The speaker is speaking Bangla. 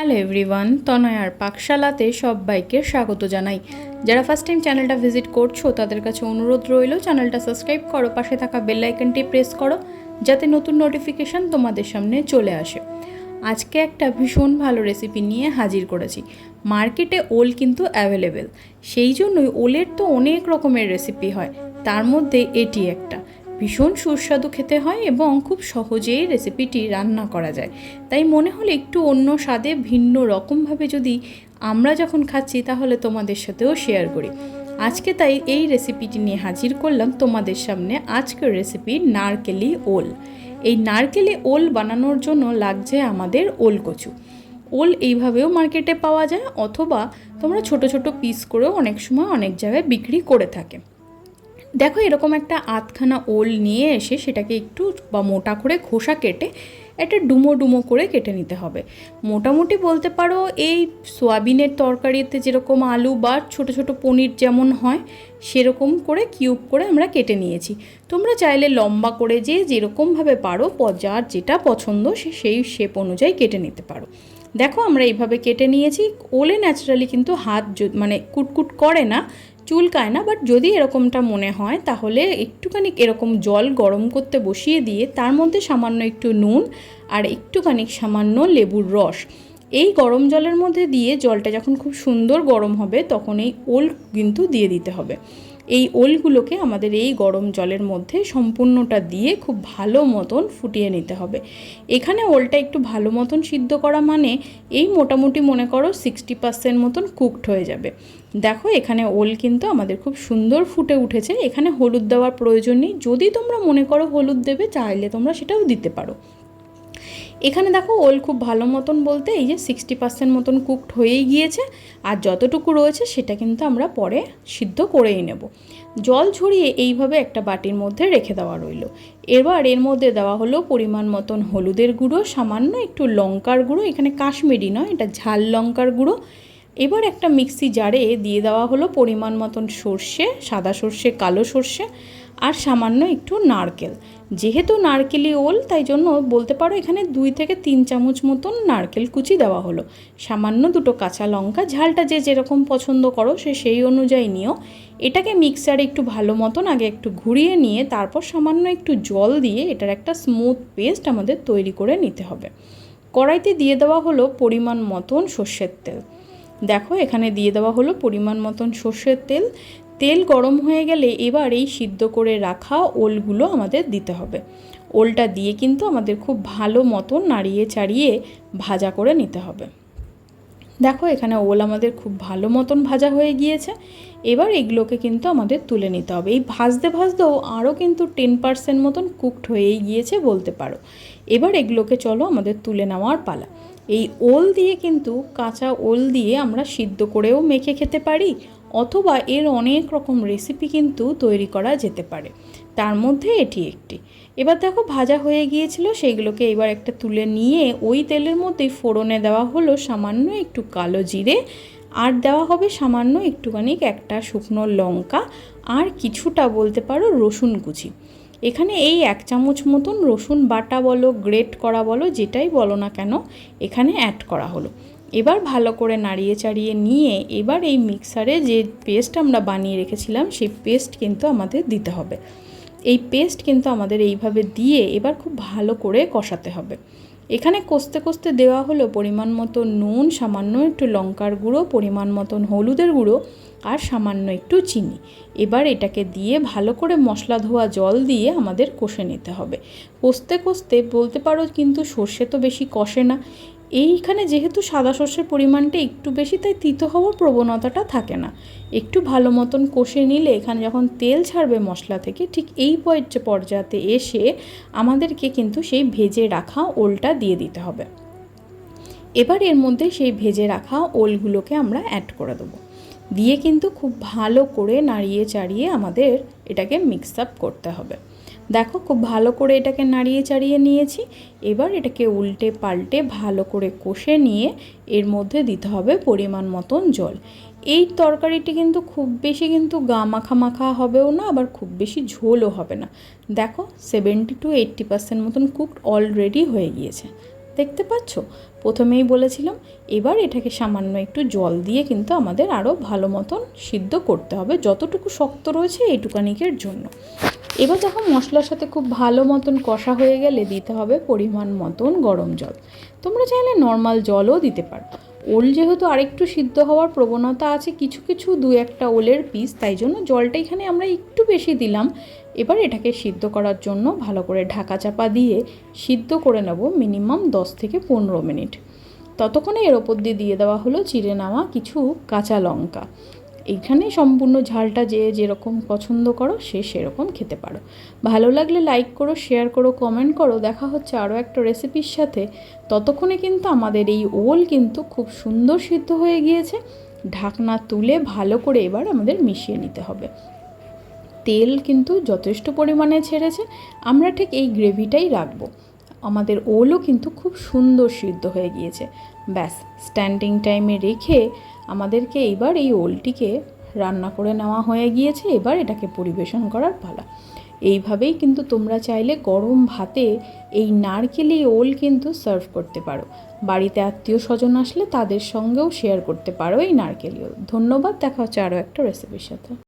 হ্যালো এভরিওয়ান তনয়ার পাকশালাতে সবাইকে স্বাগত জানাই। যারা ফার্স্ট টাইম চ্যানেলটা ভিজিট করছ, তাদের কাছে অনুরোধ রইল চ্যানেলটা সাবস্ক্রাইব করো, পাশে থাকা বেল আইকনটি প্রেস করো, যাতে নতুন নোটিফিকেশান তোমাদের সামনে চলে আসে। আজকে একটা ভীষণ ভালো রেসিপি নিয়ে হাজির করেছি। মার্কেটে ওল কিন্তু অ্যাভেলেবেল সেই জন্যই ওলের তো অনেক রকমের রেসিপি হয়। তার মধ্যে এটি একটা। ভীষণ সুস্বাদু খেতে হয় এবং খুব সহজেই রেসিপিটি রান্না করা যায়। তাই মনে হলে একটু অন্য স্বাদে ভিন্ন রকমভাবে যদি আমরা যখন খাচ্ছি, তাহলে তোমাদের সাথেও শেয়ার করি। আজকে তাই এই রেসিপিটি নিয়ে হাজির করলাম তোমাদের সামনে আজকের রেসিপি নারকেলি ওল। এই নারকেলি ওল বানানোর জন্য লাগছে আমাদের ওল কচু। ওল এইভাবেও মার্কেটে পাওয়া যায়, অথবা তোমরা ছোট ছোট পিস করেও অনেক সময় অনেক জায়গায় বিক্রি করে থাকে। দেখো এরকম একটা আধখানা ওল নিয়ে এসে সেটাকে একটু বা মোটা করে খোসা কেটে একটা ডুমো ডুমো করে কেটে নিতে হবে। মোটামুটি বলতে পারো এই সোয়াবিনের তরকারিতে যেরকম আলু বা ছোট ছোট পনির যেমন হয়, সেরকম করে কিউব করে আমরা কেটে নিয়েছি। তোমরা চাইলে লম্বা করে যে যেরকমভাবে পারো, যার যেটা পছন্দ সে সেই শেপ অনুযায়ী কেটে নিতে পারো। দেখো আমরা এইভাবে কেটে নিয়েছি। ওলে ন্যাচারালি কিন্তু হাত মানে কুটকুট করে না চুলকায় না বাট যদি এরকমটা মনে হয়, তাহলে একটুখানি এরকম জল গরম করতে বসিয়ে দিয়ে তার মধ্যে সামান্য একটু নুন আর একটুখানি সামান্য লেবুর রস। এই গরম জলের মধ্যে দিয়ে জলটা যখন খুব সুন্দর গরম হবে, তখন এই ওল কিন্তু দিয়ে দিতে হবে। এই ওলগুলোকে আমাদের এই গরম জলের মধ্যে সম্পূর্ণটা দিয়ে খুব ভালো মতন ফুটিয়ে নিতে হবে। এখানে ওলটা একটু ভালো মতন সিদ্ধ করা মানে এই মোটামুটি মনে করো সিক্সটি পার্সেন্ট মতন কুকড হয়ে যাবে। দেখো এখানে ওল কিন্তু আমাদের খুব সুন্দর ফুটে উঠেছে। এখানে হলুদ দেওয়ার প্রয়োজন নেই। যদি তোমরা মনে করো হলুদ দেবে, চাইলে তোমরা সেটাও দিতে পারো। এখানে দেখো ওল খুব ভালো মতন বলতে এই যে সিক্সটি পার্সেন্ট মতন কুকড হয়েই গিয়েছে। আর যতটুকু রয়েছে সেটা কিন্তু আমরা পরে সিদ্ধ করেই নেব। জল ঝরিয়ে এইভাবে একটা বাটির মধ্যে রেখে দেওয়া রইল। এবার এর মধ্যে দেওয়া হলো পরিমাণ মতন হলুদের গুঁড়ো, সামান্য একটু লঙ্কার গুঁড়ো, এখানে কাশ্মীরি নয়, এটা ঝাল লঙ্কার গুঁড়ো। এবার একটা মিক্সি জারে দিয়ে দেওয়া হলো পরিমাণ মতন সর্ষে, সাদা সর্ষে, কালো সর্ষে। আর সামান্য একটু নারকেল। যেহেতু নারকেলি ওল, তাই জন্য বলতে পারো এখানে দুই থেকে তিন চামচ মতন নারকেল কুচি দেওয়া হলো। সামান্য দুটো কাঁচা লঙ্কা, ঝালটা যে যেরকম পছন্দ করো সে সেই অনুযায়ী নিও। এটাকে মিক্সারে একটু ভালো মতন আগে একটু ঘুরিয়ে নিয়ে, তারপর সামান্য একটু জল দিয়ে এটার একটা স্মুথ পেস্ট আমাদের তৈরি করে নিতে হবে। কড়াইতে দিয়ে দেওয়া হলো পরিমাণ মতন সর্ষের তেল। দেখো এখানে দিয়ে দেওয়া হলো পরিমাণ মতন সর্ষের তেল। তেল গরম হয়ে গেলে এবার এই সিদ্ধ করে রাখা ওলগুলো আমাদের দিতে হবে। ওলটা দিয়ে কিন্তু আমাদের খুব ভালো মতন নাড়িয়ে চাড়িয়ে ভাজা করে নিতে হবে। দেখো এখানে ওল আমাদের খুব ভালো মতন ভাজা হয়ে গিয়েছে। এবার এগুলোকে কিন্তু আমাদের তুলে নিতে হবে। এই ভাজতে ভাজতেও আরও কিন্তু টেন পার্সেন্ট মতন কুকড হয়েই গিয়েছে বলতে পারো। এবার এগুলোকে চলো আমাদের তুলে নেওয়ার পালা। এই ওল দিয়ে কিন্তু কাঁচা ওল দিয়ে আমরা সিদ্ধ করেও মেখে খেতে পারি। অথবা এর অনেক রকম রেসিপি কিন্তু তৈরি করা যেতে পারে। তার মধ্যে এটি একটি। এবার দেখো ভাজা হয়ে গিয়েছিল সেইগুলোকে এবার একটা তুলে নিয়ে ওই তেলের মধ্যেই ফোড়নে দেওয়া হলো সামান্য একটু কালো জিরে, আর দেওয়া হবে সামান্য একটুখানি একটা শুকনো লঙ্কা, আর কিছুটা বলতে পারো রসুন কুচি। এখানে এই এক চামচ মতন রসুন বাটা বলো, গ্রেট করা বলো, যেটাই বলো না কেন, এখানে অ্যাড করা হলো। এবার ভালো করে নাড়িয়ে চাড়িয়ে নিয়ে এবার এই মিক্সারে যে পেস্ট আমরা বানিয়ে রেখেছিলাম, সেই পেস্ট কিন্তু আমাদের দিতে হবে। এই পেস্ট কিন্তু আমাদের এইভাবে দিয়ে এবার খুব ভালো করে কষাতে হবে। এখানে কষতে কষতে দেওয়া হলো পরিমাণ মতো নুন, সামান্য একটু লঙ্কার গুঁড়ো, পরিমাণ মতন হলুদের গুঁড়ো আর সামান্য একটু চিনি। এবার এটাকে দিয়ে ভালো করে মশলা ধোয়া জল দিয়ে আমাদের কষে নিতে হবে। কষতে কষতে বলতে পারো কিন্তু সর্ষে তো বেশি কষে না। এইখানে যেহেতু সাদা সর্ষের পরিমাণটা একটু বেশি, তাই তিতো হওয়ার প্রবণতাটা থাকে না। একটু ভালো মতন কষে নিলে এখানে যখন তেল ছাড়বে মশলা থেকে, ঠিক এই পর্য- পর্যায়ে এসে আমাদেরকে কিন্তু সেই ভেজে রাখা ওলটা দিয়ে দিতে হবে। এবার এর মধ্যে সেই ভেজে রাখা ওলগুলোকে আমরা অ্যাড করে দেবো। দিয়ে কিন্তু খুব ভালো করে নাড়িয়ে চাড়িয়ে আমাদের এটাকে মিক্স আপ করতে হবে। দেখো খুব ভালো করে এটাকে নাড়িয়ে চাড়িয়ে নিয়েছি। এবার এটাকে উল্টে পাল্টে ভালো করে কষে নিয়ে এর মধ্যে দিতে হবে পরিমাণ মতন জল। এই তরকারিটি কিন্তু খুব বেশি কিন্তু গা মাখা মাখা হবেও না, আবার খুব বেশি ঝোলও হবে না। দেখো সেভেন্টি টু এইট্টি পার্সেন্ট মতন কুকড অলরেডি হয়ে গিয়েছে। দেখতে পাচ্ছ? প্রথমেই বলেছিলাম, এবার এটাকে সামান্য একটু জল দিয়ে কিন্তু আমাদের আরও ভালো মতন সিদ্ধ করতে হবে। যতটুকু শক্ত রয়েছে এইটুকানিকের জন্য। এবার যখন মশলার সাথে খুব ভালো মতন কষা হয়ে গেলে দিতে হবে পরিমাণ মতন গরম জল। তোমরা চাইলে নর্মাল জলও দিতে পারো। ওল যেহেতু আরেকটু সিদ্ধ হওয়ার প্রবণতা আছে, কিছু কিছু দু একটা ওলের পিস তাই জন্য জলটা এখানে আমরা একটু বেশি দিলাম। এবার এটাকে সিদ্ধ করার জন্য ভালো করে ঢাকা চাপা দিয়ে সিদ্ধ করে নেব মিনিমাম দশ থেকে পনেরো মিনিট। ততক্ষণে এর ওপর দিয়ে দিয়ে দেওয়া হলো চিড়ে নেওয়া কিছু কাঁচা লঙ্কা। এইখানে সম্পূর্ণ ঝালটা যে যেরকম পছন্দ করো, সে সেরকম খেতে পারো। ভালো লাগলে লাইক করো শেয়ার করো কমেন্ট করো। দেখা হচ্ছে আরও একটা রেসিপির সাথে। ততক্ষণে কিন্তু আমাদের এই ওল কিন্তু খুব সুন্দর সিদ্ধ হয়ে গিয়েছে। ঢাকনা তুলে ভালো করে এবার আমাদের মিশিয়ে নিতে হবে। তেল কিন্তু যথেষ্ট পরিমাণে ছেড়েছে। আমরা ঠিক এই গ্রেভিটাই রাখব। আমাদের ওলও কিন্তু খুব সুন্দর সিদ্ধ হয়ে গিয়েছে। ব্যাস স্ট্যান্ডিং টাইমে রেখে আমাদেরকে এইবার এই ওলটিকে রান্না করে নেওয়া হয়ে গিয়েছে, এবার এটাকে পরিবেশন করার পালা। এইভাবেই কিন্তু তোমরা চাইলে গরম ভাতে এই নারকেলি ওল কিন্তু সার্ভ করতে পারো। বাড়িতে আত্মীয় স্বজন আসলে তাদের সঙ্গেও শেয়ার করতে পারো এই নারকেলি ওল। ধন্যবাদ, দেখা হচ্ছে আরও একটা রেসিপির সাথে।